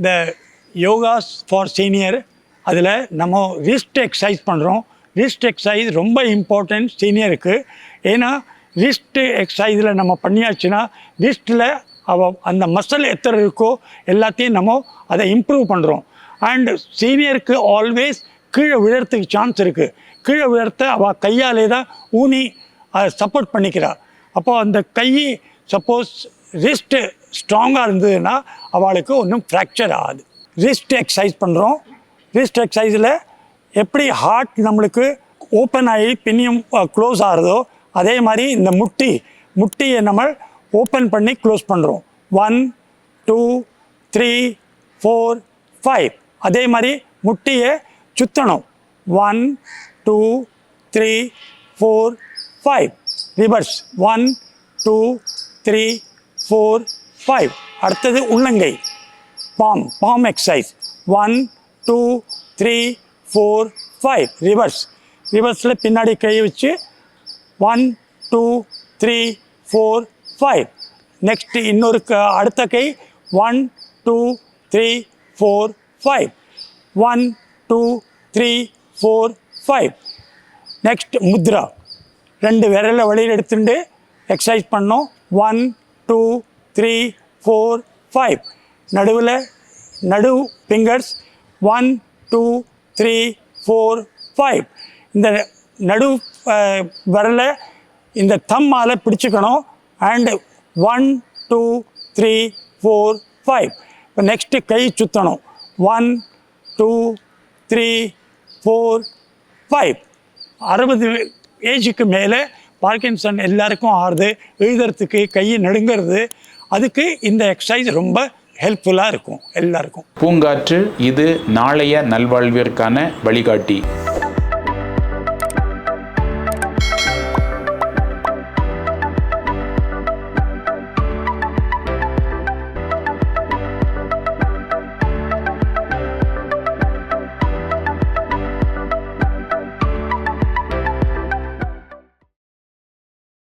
இந்த yogas for senior அதில் நம்ம ரிஸ்ட் எக்ஸசைஸ் பண்ணுறோம் ரிஸ்ட் எக்ஸசைஸ் ரொம்ப இம்பார்ட்டன்ட் சீனியருக்கு ஏன்னா ரிஸ்ட் எக்ஸசைஸில் நம்ம பண்ணியாச்சுன்னா ரிஸ்ட்டில் அவ அந்த மசில் எத்தனை இருக்கோ எல்லாத்தையும் நம்ம அதை இம்ப்ரூவ் பண்ணுறோம் அண்ட் சீனியருக்கு ஆல்வேஸ் கீழே விழறதுக்கு சான்ஸ் இருக்குது கீழே விழறத அவள் கையாலே தான் ஊனி சப்போர்ட் பண்ணிக்கிறாள் அப்போது அந்த கை சப்போஸ் ரிஸ்ட்டு ஸ்ட்ராங்காக இருந்ததுன்னா அவளுக்கு ஒன்றும் ஃப்ராக்சர் ஆகாது. ரிஸ்ட் எக்ஸசைஸ் பண்ணுறோம் ரிஸ்ட் எக்ஸசைஸில் எப்படி ஹார்ட் நம்மளுக்கு ஓப்பன் ஆகி பின்னியும் க்ளோஸ் ஆகிறதோ அதே மாதிரி இந்த முட்டி முட்டியை நம்ம ஓப்பன் பண்ணி க்ளோஸ் பண்ணுறோம் one two three four five அதே மாதிரி முட்டியை சுற்றணும் one two three four five reverse one two three four five அடுத்தது உள்ளங்கை. Palm palm exercise one two three four five reverse ரிவர்ஸில் பின்னாடி கை வச்சு one two three four five next இன்னொரு க அடுத்த கை. One two three four five one two three four five next Mudra ரெண்டு விரலை வழியில் எடுத்துட்டு எக்ஸசைஸ் பண்ணோம் one two three four five நடுவில் நடு fingers one two three four five இந்த நடு அஹ், விரலை இந்த தம்மால் பிடிச்சிக்கணும். And one two three four five இப்போ நெக்ஸ்ட்டு கை சுற்றணும் one two three four five அறுபது ஏஜுக்கு மேலே பார்க்கின்சன் எல்லாருக்கும் ஆறுது எழுதுறதுக்கு கையை நடுங்கிறது அதுக்கு இந்த எக்ஸசைஸ் ரொம்ப ஹெல்ப்ஃபுல்லாக இருக்கும் எல்லாருக்கும். பூங்காற்று இது நாளைய நல்வாழ்விற்கான வழிகாட்டி.